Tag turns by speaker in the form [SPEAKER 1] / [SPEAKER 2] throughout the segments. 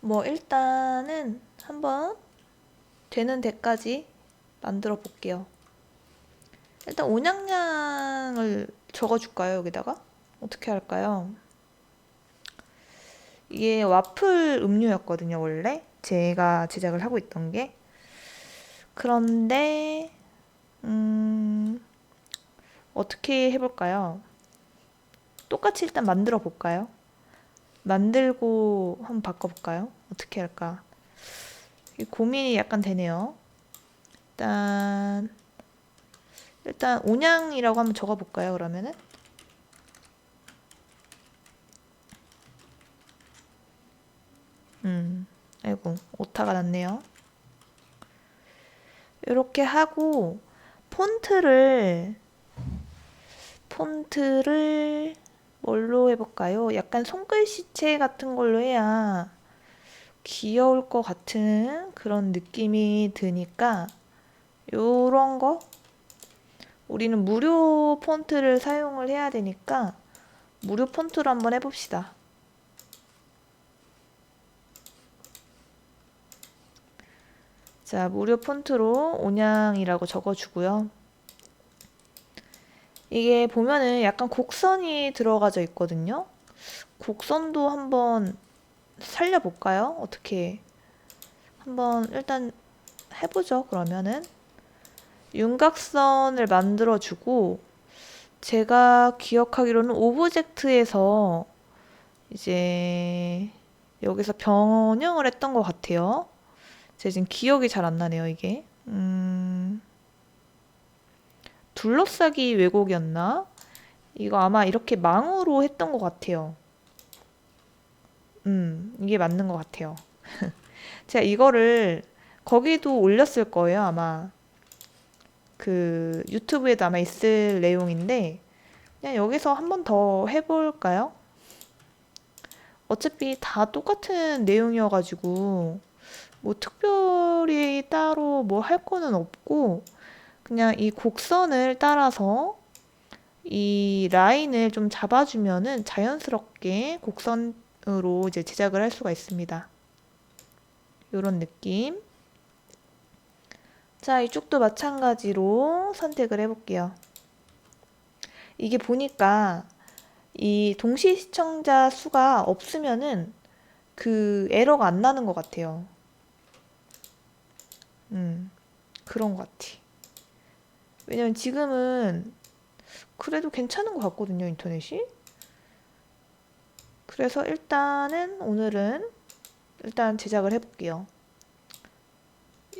[SPEAKER 1] 뭐 일단은 한번 되는 데까지 만들어 볼게요. 일단 온양량을 적어줄까요 여기다가? 어떻게 할까요? 이게 와플 음료였거든요 원래 제가 제작을 하고 있던 게 그런데 음 어떻게 해볼까요? 똑같이 일단 만들어 볼까요? 만들고 한번 바꿔볼까요? 어떻게 할까? 이 고민이 약간 되네요. 일단 일단 온양이라고 한번 적어볼까요? 그러면은 음, 아이고 오타가 났네요. 이렇게 하고 폰트를 폰트를 뭘로 해볼까요? 약간 손글씨체 같은 걸로 해야 귀여울 것 같은 그런 느낌이 드니까 요런 거 우리는 무료 폰트를 사용을 해야 되니까 무료 폰트로 한번 해봅시다. 자, 무료 폰트로 온양이라고 적어주고요. 이게 보면은 약간 곡선이 들어가져 있거든요. 곡선도 한번 살려볼까요? 어떻게 한번 일단 해보죠. 그러면은 윤곽선을 만들어주고 제가 기억하기로는 오브젝트에서 이제 여기서 변형을 했던 것 같아요. 제가 지금 기억이 잘 안 나네요, 이게. 음, 둘러싸기 왜곡이었나? 이거 아마 이렇게 망으로 했던 것 같아요. 음, 이게 맞는 것 같아요. 제가 이거를 거기도 올렸을 거예요, 아마. 그 유튜브에도 아마 있을 내용인데, 그냥 여기서 한 번 더 해볼까요? 어차피 다 똑같은 내용이어가지고, 뭐 특별히 따로 뭐 할 거는 없고, 그냥 이 곡선을 따라서 이 라인을 좀 잡아주면은 자연스럽게 곡선으로 이제 제작을 할 수가 있습니다. 이런 느낌. 자, 이쪽도 마찬가지로 선택을 해볼게요. 이게 보니까 이 동시 시청자 수가 없으면은 그 에러가 안 나는 것 같아요. 음, 그런 것 같아. 왜냐면 지금은 그래도 괜찮은 것 같거든요, 인터넷이. 그래서 일단은 오늘은 일단 제작을 해볼게요.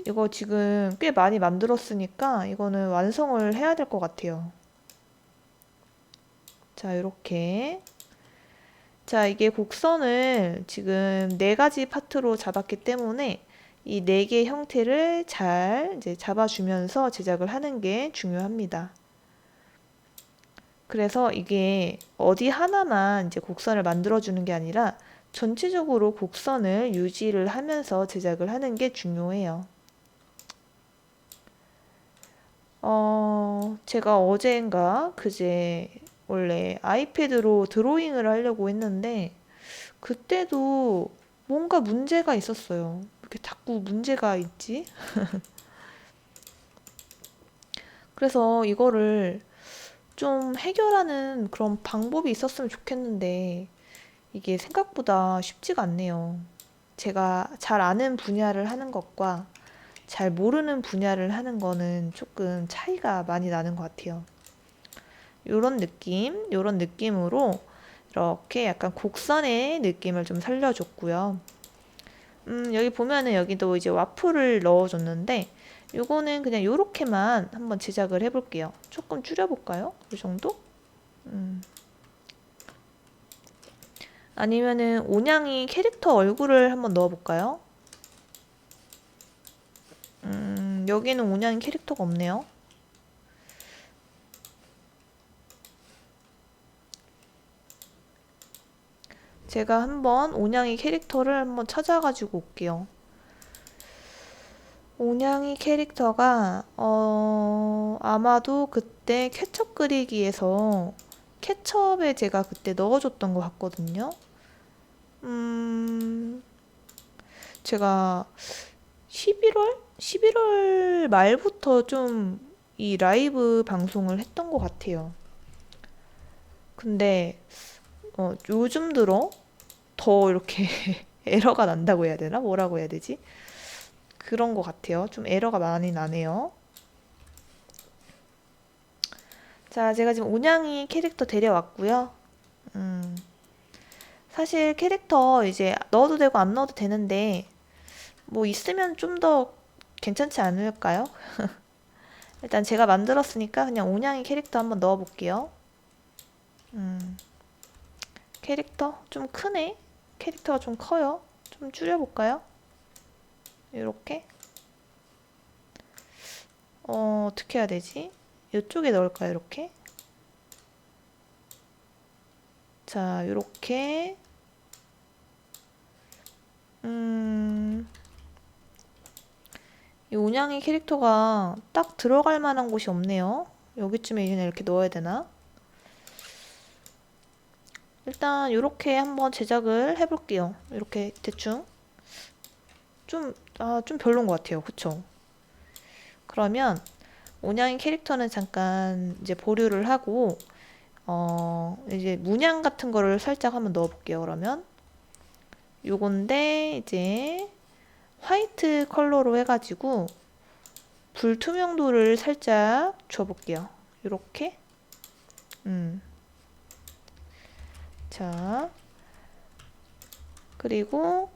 [SPEAKER 1] 이거 지금 꽤 많이 만들었으니까 이거는 완성을 해야 될 것 같아요. 자, 이렇게. 자, 이게 곡선을 지금 네 가지 파트로 잡았기 때문에 이 네개 형태를 잘 이제 잡아주면서 제작을 하는 게 중요합니다. 그래서 이게 어디 하나만 이제 곡선을 만들어주는 게 아니라 전체적으로 곡선을 유지를 하면서 제작을 하는 게 중요해요. 어, 제가 어제인가 그제 원래 아이패드로 드로잉을 하려고 했는데 그때도 뭔가 문제가 있었어요. 이렇게 자꾸 문제가 있지? 그래서 이거를 좀 해결하는 그런 방법이 있었으면 좋겠는데 이게 생각보다 쉽지가 않네요. 제가 잘 아는 분야를 하는 것과 잘 모르는 분야를 하는 거는 조금 차이가 많이 나는 것 같아요. 요런 느낌, 요런 느낌으로 이렇게 약간 곡선의 느낌을 좀 살려줬고요. 음, 여기 보면은 여기도 이제 와플을 넣어줬는데 요거는 그냥 요렇게만 한번 제작을 해볼게요. 조금 줄여볼까요? 이 정도? 음. 아니면은 온양이 캐릭터 얼굴을 한번 넣어볼까요? 음, 여기는 온양이 캐릭터가 없네요. 제가 한번 온양이 캐릭터를 한번 찾아가지고 올게요. 온양이 캐릭터가 어 아마도 그때 케첩 그리기에서 케첩에 제가 그때 넣어줬던 것 같거든요. 음 제가 11월? 11월 말부터 좀 이 라이브 방송을 했던 것 같아요. 근데 어, 요즘 들어 더 이렇게 에러가 난다고 해야 되나? 뭐라고 해야 되지? 그런 것 같아요. 좀 에러가 많이 나네요. 자, 제가 지금 온양이 캐릭터 데려왔고요. 음, 사실 캐릭터 이제 넣어도 되고 안 넣어도 되는데 뭐 있으면 좀 더 괜찮지 않을까요? 일단 제가 만들었으니까 그냥 온양이 캐릭터 한번 넣어볼게요. 음, 캐릭터 좀 크네. 캐릭터가 좀 커요. 좀 줄여볼까요? 이렇게. 어, 어떻게 해야 되지? 이쪽에 넣을까요? 이렇게. 자, 이렇게. 음, 이 온양이 캐릭터가 딱 들어갈 만한 곳이 없네요. 여기쯤에 그냥 이렇게 넣어야 되나? 일단 이렇게 한번 제작을 해볼게요. 이렇게 대충. 좀, 아, 좀 별론 것 같아요. 그쵸? 그러면 온양이 캐릭터는 잠깐 이제 보류를 하고, 어, 이제 문양 같은 거를 살짝 한번 넣어볼게요. 그러면. 요건데, 이제 화이트 컬러로 해가지고 불투명도를 살짝 줘볼게요. 이렇게. 음. 자. 그리고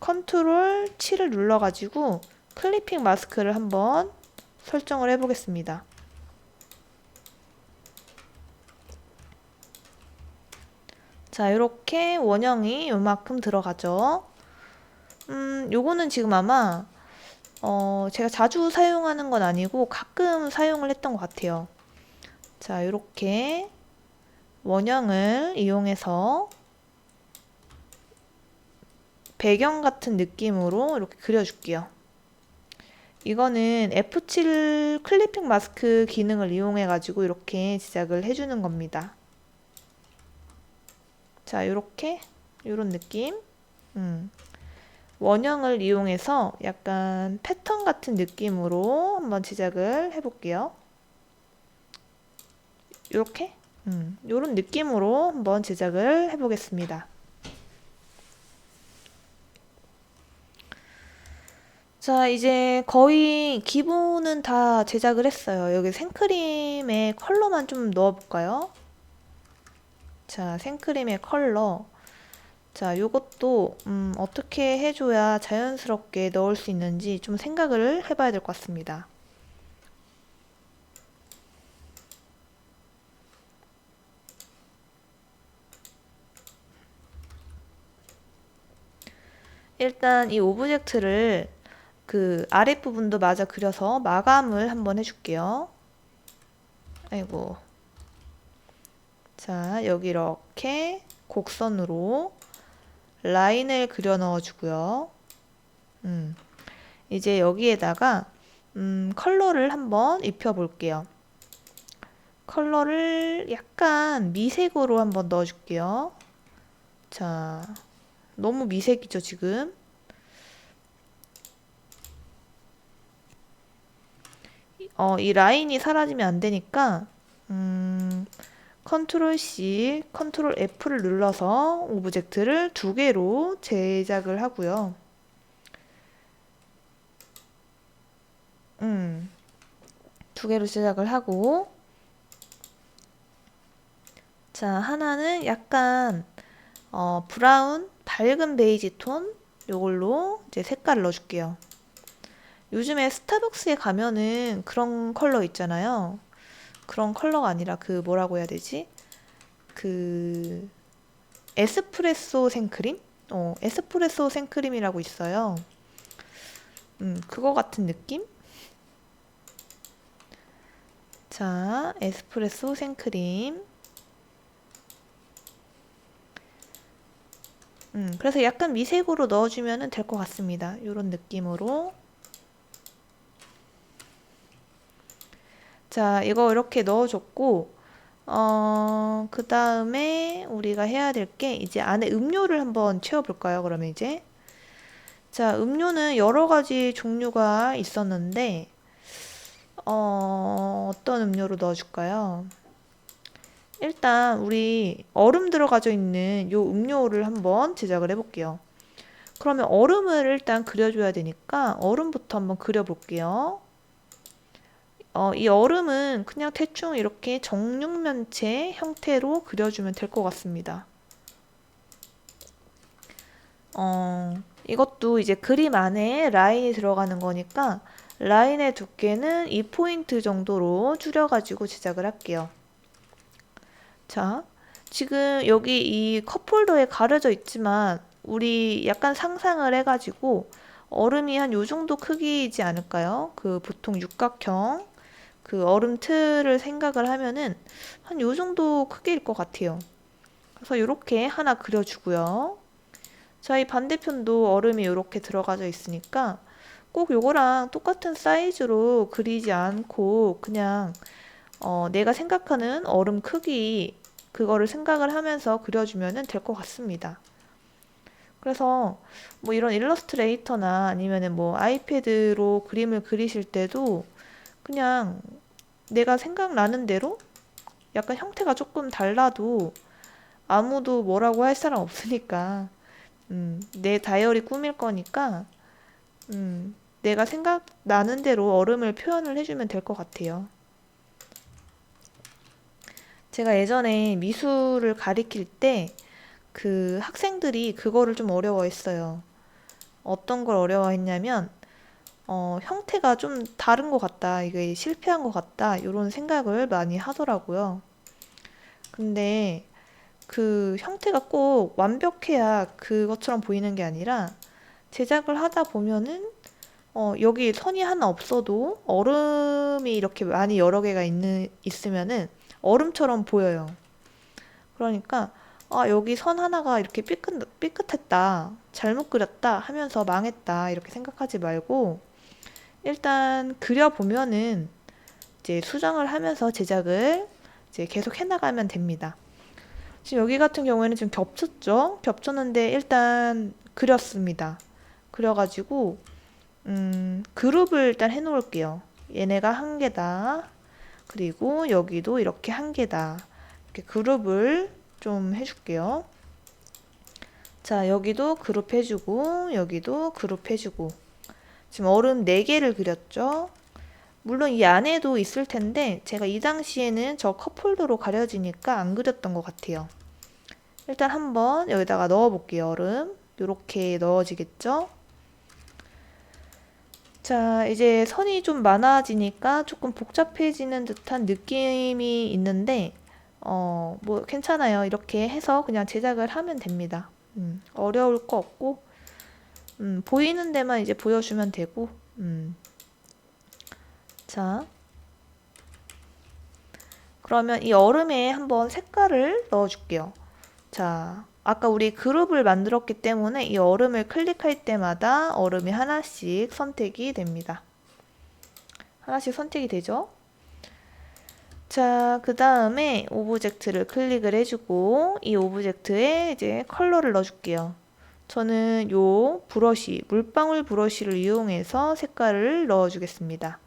[SPEAKER 1] 컨트롤 7을 눌러가지고 클리핑 마스크를 한번 설정을 해보겠습니다. 자, 이렇게 원형이 요만큼 들어가죠. 음, 요거는 지금 아마 어, 제가 자주 사용하는 건 아니고 가끔 사용을 했던 것 같아요. 자, 이렇게 원형을 이용해서 배경 같은 느낌으로 이렇게 그려줄게요. 이거는 F7 클리핑 마스크 기능을 이용해 가지고 이렇게 제작을 해주는 겁니다. 자, 이렇게 이런 느낌. 음. 원형을 이용해서 약간 패턴 같은 느낌으로 한번 제작을 해볼게요. 이렇게 음, 이런 느낌으로 한번 제작을 해보겠습니다. 자, 이제 거의 기본은 다 제작을 했어요. 여기 생크림의 컬러만 좀 넣어볼까요? 자, 생크림의 컬러. 자, 요것도 음, 어떻게 해줘야 자연스럽게 넣을 수 있는지 좀 생각을 해봐야 될 것 같습니다. 일단 이 오브젝트를 그 아랫부분도 마저 그려서 마감을 한번 해줄게요. 아이고. 자, 여기 이렇게 곡선으로 라인을 그려 넣어 주고요. 음, 이제 여기에다가 음, 컬러를 한번 입혀 볼게요. 컬러를 약간 미색으로 한번 넣어 줄게요. 자, 너무 미색이죠, 지금. 어, 이 라인이 사라지면 안 되니까, 음, 컨트롤 C, 컨트롤 F를 눌러서 오브젝트를 두 개로 제작을 하고요. 음, 두 개로 제작을 하고, 자, 하나는 약간, 어, 브라운, 밝은 베이지 톤, 요걸로 이제 색깔을 넣어줄게요. 요즘에 스타벅스에 가면은 그런 컬러 있잖아요. 그런 컬러가 아니라 그 뭐라고 해야 되지? 그 에스프레소 생크림? 어, 에스프레소 생크림이라고 있어요. 음, 그거 같은 느낌? 자, 에스프레소 생크림. 음, 그래서 약간 미색으로 넣어주면 될 것 같습니다. 이런 느낌으로. 자, 이거 이렇게 넣어줬고, 어, 그 다음에 우리가 해야 될 게 이제 안에 음료를 한번 채워볼까요? 그러면 이제. 자, 음료는 여러 가지 종류가 있었는데, 어, 어떤 음료로 넣어줄까요? 일단 우리 얼음 들어가져 있는 요 음료를 한번 제작을 해볼게요. 그러면 얼음을 일단 그려줘야 되니까 얼음부터 한번 그려볼게요. 어, 이 얼음은 그냥 대충 이렇게 정육면체 형태로 그려주면 될 것 같습니다. 어, 이것도 이제 그림 안에 라인이 들어가는 거니까 라인의 두께는 2포인트 정도로 줄여가지고 제작을 할게요. 자, 지금 여기 이 컵홀더에 가려져 있지만 우리 약간 상상을 해가지고 얼음이 한 요 정도 크기이지 않을까요? 그 보통 육각형 그 얼음 틀을 생각을 하면은 한 요 정도 크기일 것 같아요. 그래서 이렇게 하나 그려주고요. 자, 이 반대편도 얼음이 이렇게 들어가져 있으니까 꼭 요거랑 똑같은 사이즈로 그리지 않고 그냥 어, 내가 생각하는 얼음 크기 그거를 생각을 하면서 그려주면 될 것 같습니다. 그래서 뭐 이런 일러스트레이터나 아니면은 뭐 아이패드로 그림을 그리실 때도 그냥 내가 생각나는 대로 약간 형태가 조금 달라도 아무도 뭐라고 할 사람 없으니까 음, 내 다이어리 꾸밀 거니까 음, 내가 생각나는 대로 얼음을 표현을 해주면 될 것 같아요. 제가 예전에 미술을 가리킬 때 그 학생들이 그거를 좀 어려워했어요. 어떤 걸 어려워했냐면 어, 형태가 좀 다른 것 같다. 이게 실패한 것 같다. 이런 생각을 많이 하더라고요. 근데 그 형태가 꼭 완벽해야 그것처럼 보이는 게 아니라 제작을 하다 보면은 어, 여기 선이 하나 없어도 얼음이 이렇게 많이 여러 개가 있는, 있으면은 얼음처럼 보여요. 그러니까 아, 여기 선 하나가 이렇게 삐끗, 삐끗했다. 잘못 그렸다 하면서 망했다. 이렇게 생각하지 말고 일단 그려보면은 이제 수정을 하면서 제작을 이제 계속 해나가면 됩니다. 지금 여기 같은 경우에는 좀 겹쳤죠? 겹쳤는데 일단 그렸습니다. 그려가지고 음, 그룹을 일단 해놓을게요. 얘네가 한 개다. 그리고 여기도 이렇게 한 개다. 이렇게 그룹을 좀 해줄게요. 자, 여기도 그룹 해주고, 여기도 그룹 해주고. 지금 얼음 4개를 그렸죠? 물론 이 안에도 있을 텐데, 제가 이 당시에는 저 컵홀더로 가려지니까 안 그렸던 것 같아요. 일단 한번 여기다가 넣어볼게요, 얼음. 이렇게 넣어지겠죠? 자, 이제 선이 좀 많아지니까 조금 복잡해지는 듯한 느낌이 있는데, 어, 뭐 괜찮아요. 이렇게 해서 그냥 제작을 하면 됩니다. 음, 어려울 거 없고, 음, 보이는 데만 이제 보여주면 되고, 음. 자. 그러면 이 얼음에 한번 색깔을 넣어줄게요. 자, 아까 우리 그룹을 만들었기 때문에 이 얼음을 클릭할 때마다 얼음이 하나씩 선택이 됩니다. 하나씩 선택이 되죠? 자, 그 다음에 오브젝트를 클릭을 해주고 이 오브젝트에 이제 컬러를 넣어줄게요. 저는 요 브러쉬, 물방울 브러쉬를 이용해서 색깔을 넣어주겠습니다.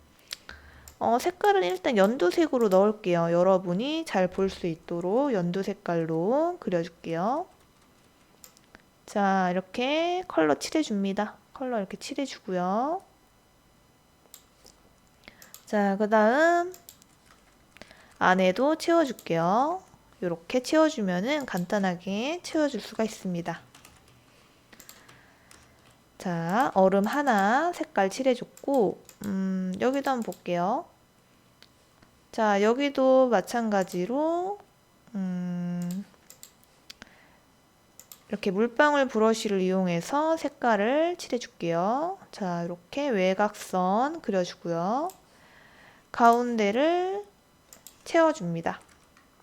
[SPEAKER 1] 어, 색깔은 일단 연두색으로 넣을게요. 여러분이 잘 볼 수 있도록 연두 색깔로 그려줄게요. 자, 이렇게 컬러 칠해줍니다. 컬러 이렇게 칠해주고요. 자, 그 다음 안에도 채워줄게요. 이렇게 채워주면은 간단하게 채워줄 수가 있습니다. 자, 얼음 하나 색깔 칠해줬고, 음, 여기도 한번 볼게요. 자, 여기도 마찬가지로, 음, 이렇게 물방울 브러쉬를 이용해서 색깔을 칠해줄게요. 자, 이렇게 외곽선 그려주고요. 가운데를 채워줍니다.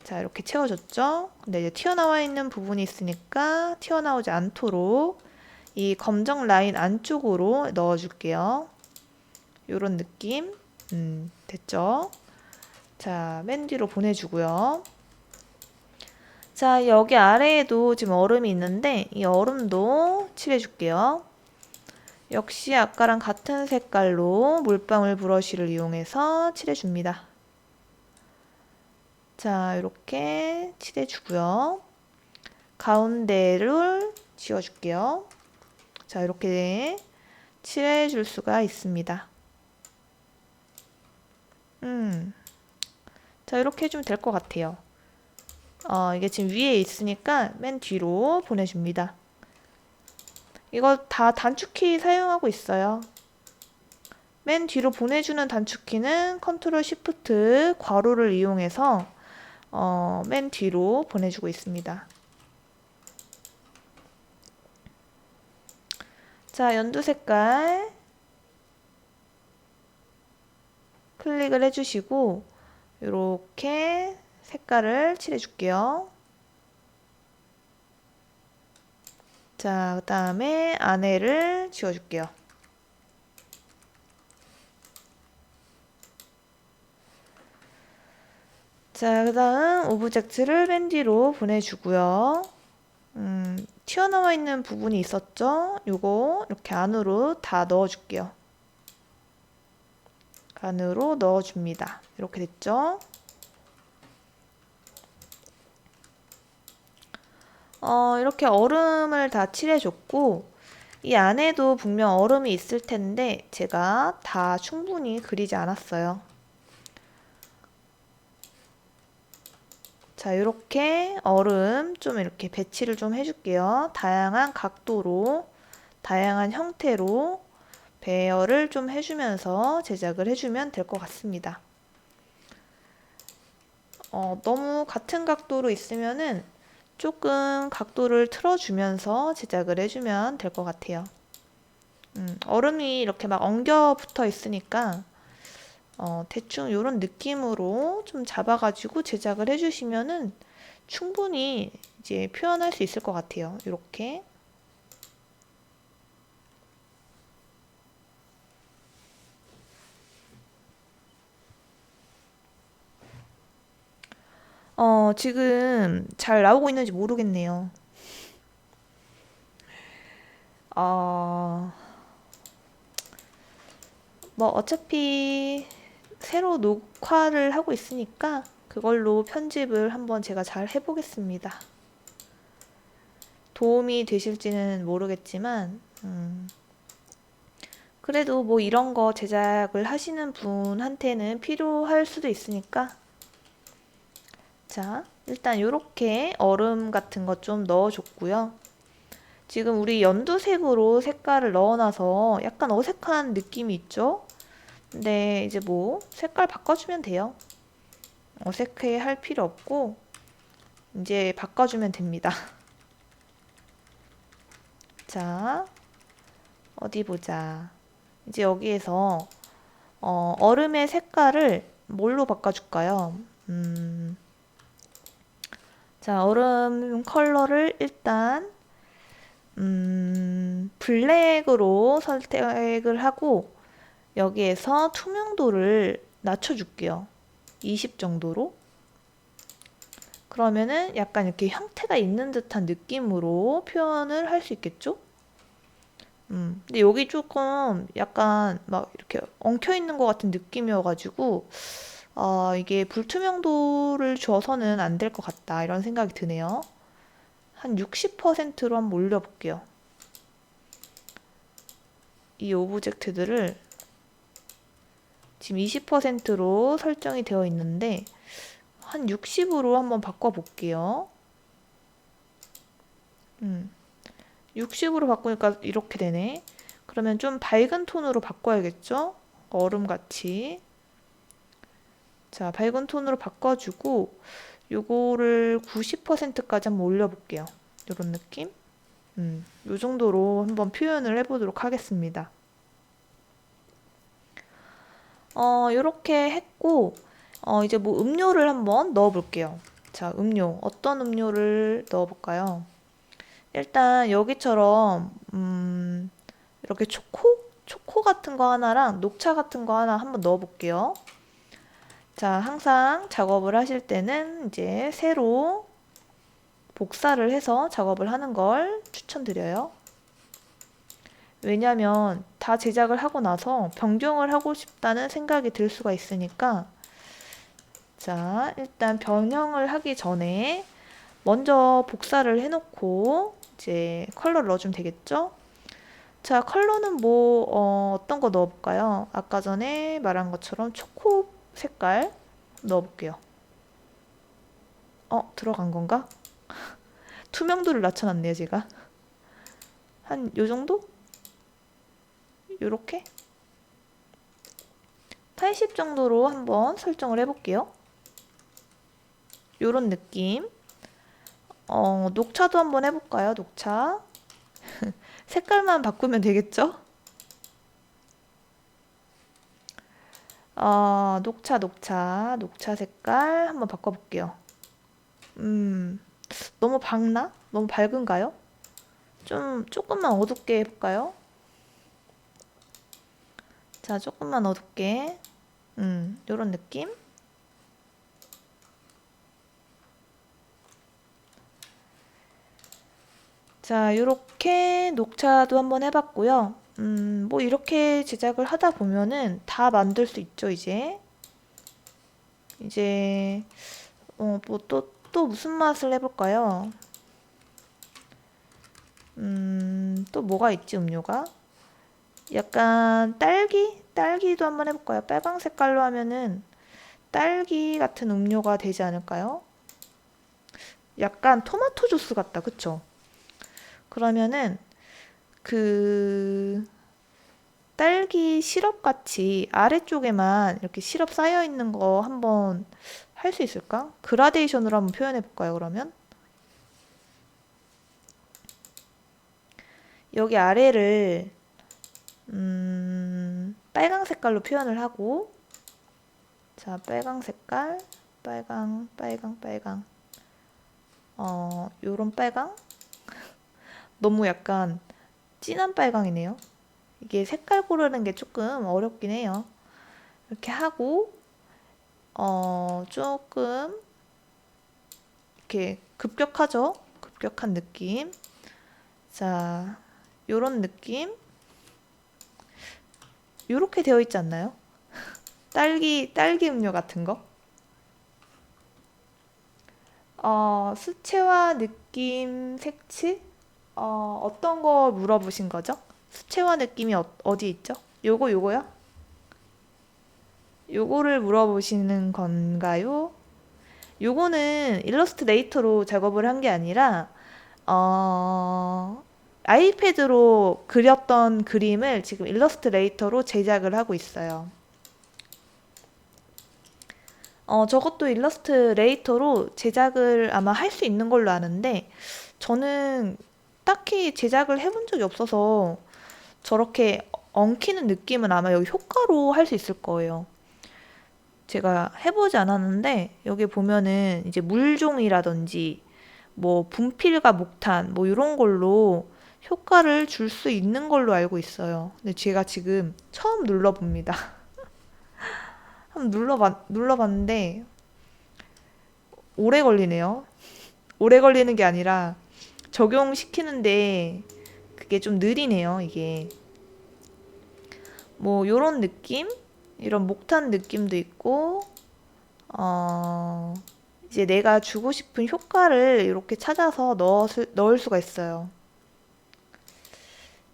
[SPEAKER 1] 자, 이렇게 채워줬죠? 근데 이제 튀어나와 있는 부분이 있으니까 튀어나오지 않도록 이 검정 라인 안쪽으로 넣어줄게요. 이런 느낌. 음, 됐죠? 자, 맨 뒤로 보내주고요. 자, 여기 아래에도 지금 얼음이 있는데 이 얼음도 칠해줄게요. 역시 아까랑 같은 색깔로 물방울 브러쉬를 이용해서 칠해줍니다. 자, 이렇게 칠해주고요. 가운데를 지워줄게요. 자, 이렇게 칠해줄 수가 있습니다. 음. 자, 이렇게 해주면 될 것 같아요. 어, 이게 지금 위에 있으니까 맨 뒤로 보내줍니다. 이거 다 단축키 사용하고 있어요. 맨 뒤로 보내주는 단축키는 컨트롤 시프트 괄호를 이용해서 어, 맨 뒤로 보내주고 있습니다. 자, 연두 색깔 클릭을 해주시고 이렇게 색깔을 칠해 줄게요. 자, 그 다음에 안에를 지워줄게요. 자, 그 다음 오브젝트를 맨 뒤로 보내주고요. 음, 튀어나와 있는 부분이 있었죠? 요거 이렇게 안으로 다 넣어줄게요. 안으로 넣어줍니다. 이렇게 됐죠? 어, 이렇게 얼음을 다 칠해줬고 이 안에도 분명 얼음이 있을 텐데 제가 다 충분히 그리지 않았어요. 자, 이렇게 얼음 좀 이렇게 배치를 좀 해줄게요. 다양한 각도로, 다양한 형태로 배열을 좀 해주면서 제작을 해주면 될 것 같습니다. 어, 너무 같은 각도로 있으면은 조금 각도를 틀어주면서 제작을 해주면 될 것 같아요. 음, 얼음이 이렇게 막 엉겨 붙어 있으니까 어, 대충 이런 느낌으로 좀 잡아가지고 제작을 해주시면은 충분히 이제 표현할 수 있을 것 같아요. 이렇게. 어, 지금 잘 나오고 있는지 모르겠네요. 어, 뭐 어차피 새로 녹화를 하고 있으니까 그걸로 편집을 한번 제가 잘 해보겠습니다. 도움이 되실지는 모르겠지만, 음, 그래도 뭐 이런 거 제작을 하시는 분한테는 필요할 수도 있으니까 자, 일단 이렇게 얼음 같은 거좀 넣어줬고요. 지금 우리 연두색으로 색깔을 넣어놔서 약간 어색한 느낌이 있죠? 근데 이제 뭐 색깔 바꿔주면 돼요. 어색해 할 필요 없고 이제 바꿔주면 됩니다. 자, 어디 보자. 이제 여기에서 어, 얼음의 색깔을 뭘로 바꿔줄까요? 음, 자, 얼음 컬러를 일단 음, 블랙으로 선택을 하고 여기에서 투명도를 낮춰줄게요. 20 정도로. 그러면은 약간 이렇게 형태가 있는 듯한 느낌으로 표현을 할 수 있겠죠? 음, 근데 여기 조금 약간 막 이렇게 엉켜 있는 것 같은 느낌이어가지고 어, 이게 불투명도를 줘서는 안 될 것 같다 이런 생각이 드네요. 한 60%로 한번 올려볼게요. 이 오브젝트들을 지금 20%로 설정이 되어 있는데 한 60으로 한번 바꿔볼게요. 음, 60으로 바꾸니까 이렇게 되네. 그러면 좀 밝은 톤으로 바꿔야겠죠? 얼음같이. 자, 밝은 톤으로 바꿔주고 요거를 90%까지 한번 올려볼게요. 이런 느낌? 음, 요 정도로 한번 표현을 해보도록 하겠습니다. 어, 요렇게 했고, 어, 이제 뭐 음료를 한번 넣어볼게요. 자, 음료. 어떤 음료를 넣어볼까요? 일단 여기처럼, 음, 이렇게 초코? 초코 같은 거 하나랑 녹차 같은 거 하나 한번 넣어볼게요. 자, 항상 작업을 하실 때는 이제 새로 복사를 해서 작업을 하는 걸 추천드려요. 왜냐면 다 제작을 하고 나서 변경을 하고 싶다는 생각이 들 수가 있으니까 자, 일단 변형을 하기 전에 먼저 복사를 해놓고 이제 컬러를 넣어주면 되겠죠? 자, 컬러는 뭐 어, 어떤 거 넣어볼까요? 아까 전에 말한 것처럼 초코 색깔 넣어볼게요. 어, 들어간 건가? 투명도를 낮춰놨네요, 제가. 한 요 정도? 요렇게? 80 정도로 한번 설정을 해볼게요. 요런 느낌. 어, 녹차도 한번 해볼까요? 녹차. 색깔만 바꾸면 되겠죠? 어, 녹차, 녹차, 녹차 색깔 한번 바꿔볼게요. 음, 너무 밝나? 너무 밝은가요? 좀, 조금만 어둡게 해볼까요? 자, 조금만 어둡게. 음, 요런 느낌. 자, 요렇게 녹차도 한번 해봤고요. 음, 뭐 이렇게 제작을 하다 보면은 다 만들 수 있죠, 이제. 이제, 어, 뭐 또, 또 무슨 맛을 해 볼까요? 음, 또 뭐가 있지, 음료가? 약간 딸기? 딸기도 한번 해 볼까요? 빨강 색깔로 하면은 딸기 같은 음료가 되지 않을까요? 약간 토마토 주스 같다, 그쵸? 그러면은 그 딸기 시럽 같이 아래쪽에만 이렇게 시럽 쌓여 있는 거 한번 할 수 있을까? 그라데이션으로 한번 표현해 볼까요, 그러면? 여기 아래를 음, 빨강 색깔로 표현을 하고 자, 빨강 색깔 빨강, 빨강, 빨강 어, 요런 빨강 너무 약간 진한 빨강이네요. 이게 색깔 고르는 게 조금 어렵긴 해요. 이렇게 하고 어 조금 이렇게 급격하죠? 급격한 느낌. 자, 요런 느낌. 요렇게 되어 있지 않나요? 딸기 딸기 음료 같은 거. 어, 수채화 느낌 색칠 어, 어떤 거 물어보신 거죠? 수채화 느낌이 어, 어디 있죠? 요거 요거요? 요거를 물어보시는 건가요? 요거는 일러스트레이터로 작업을 한 게 아니라 어, 아이패드로 그렸던 그림을 지금 일러스트레이터로 제작을 하고 있어요. 어, 저것도 일러스트레이터로 제작을 아마 할 수 있는 걸로 아는데 저는 딱히 제작을 해본 적이 없어서 저렇게 엉키는 느낌은 아마 여기 효과로 할 수 있을 거예요. 제가 해보지 않았는데 여기 보면은 이제 물종이라든지 뭐 분필과 목탄 뭐 이런 걸로 효과를 줄 수 있는 걸로 알고 있어요. 근데 제가 지금 처음 눌러봅니다. 한번 눌러봤, 눌러봤는데 오래 걸리네요. 오래 걸리는 게 아니라 적용시키는데 그게 좀 느리네요, 이게. 뭐 요런 느낌? 이런 목탄 느낌도 있고 어 이제 내가 주고 싶은 효과를 이렇게 찾아서 넣을, 넣을 수가 있어요.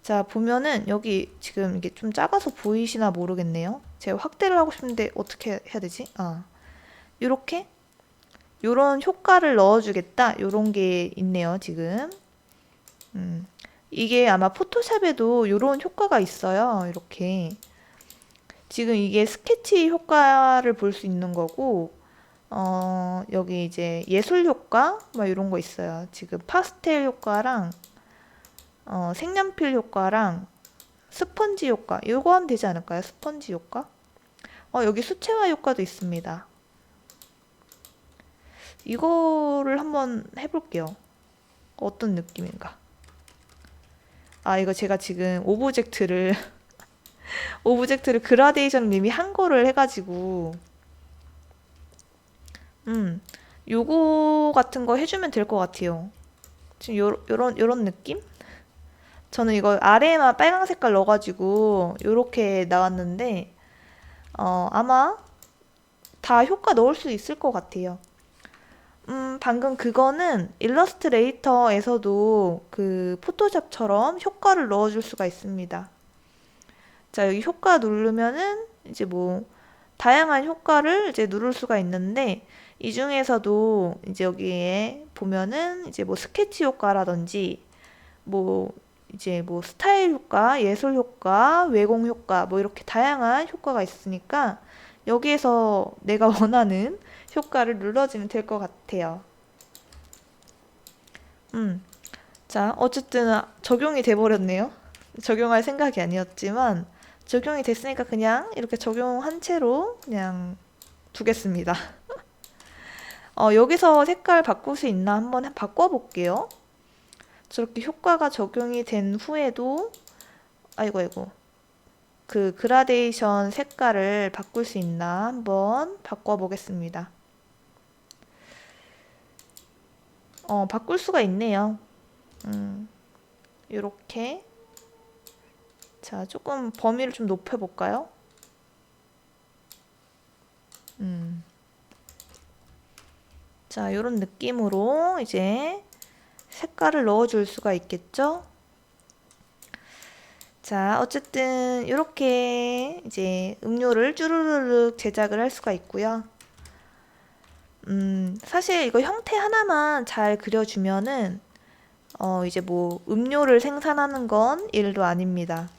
[SPEAKER 1] 자, 보면은 여기 지금 이게 좀 작아서 보이시나 모르겠네요. 제가 확대를 하고 싶은데 어떻게 해야 되지? 아, 요렇게 요런 효과를 넣어주겠다. 요런 게 있네요, 지금. 음, 이게 아마 포토샵에도 요런 효과가 있어요. 이렇게. 지금 이게 스케치 효과를 볼 수 있는 거고, 어, 여기 이제 예술 효과? 막 이런 거 있어요. 지금 파스텔 효과랑, 어, 색연필 효과랑, 스펀지 효과. 이거 하면 되지 않을까요? 스펀지 효과? 어, 여기 수채화 효과도 있습니다. 이거를 한번 해볼게요. 어떤 느낌인가? 아, 이거 제가 지금 오브젝트를 오브젝트를 그라데이션 이미 한 거를 해가지고 음 요거 같은 거 해주면 될 것 같아요. 지금 요, 요런 요런 느낌? 저는 이거 아래에만 빨강 색깔 넣어가지고 이렇게 나왔는데 어, 아마 다 효과 넣을 수 있을 것 같아요. 음, 방금 그거는 일러스트레이터에서도 그 포토샵처럼 효과를 넣어줄 수가 있습니다. 자, 여기 효과 누르면은 이제 뭐 다양한 효과를 이제 누를 수가 있는데 이 중에서도 이제 여기에 보면은 이제 뭐 스케치 효과라든지 뭐 이제 뭐 스타일 효과, 예술 효과, 외공 효과 뭐 이렇게 다양한 효과가 있으니까 여기에서 내가 원하는 효과를 눌러주면 될 것 같아요. 음. 자, 어쨌든 적용이 돼 버렸네요. 적용할 생각이 아니었지만 적용이 됐으니까 그냥 이렇게 적용한 채로 그냥 두겠습니다. 어, 여기서 색깔 바꿀 수 있나 한번 바꿔볼게요. 저렇게 효과가 적용이 된 후에도 아이고 아이고 그 그라데이션 색깔을 바꿀 수 있나 한번 바꿔보겠습니다. 어, 바꿀 수가 있네요. 음, 요렇게. 자, 조금 범위를 좀 높여볼까요? 음. 자, 요런 느낌으로 이제 색깔을 넣어줄 수가 있겠죠? 자, 어쨌든 이렇게 이제 음료를 쭈루루룩 제작을 할 수가 있고요. 음, 사실 이거 형태 하나만 잘 그려주면은 어, 이제 뭐 음료를 생산하는 건 일도 아닙니다.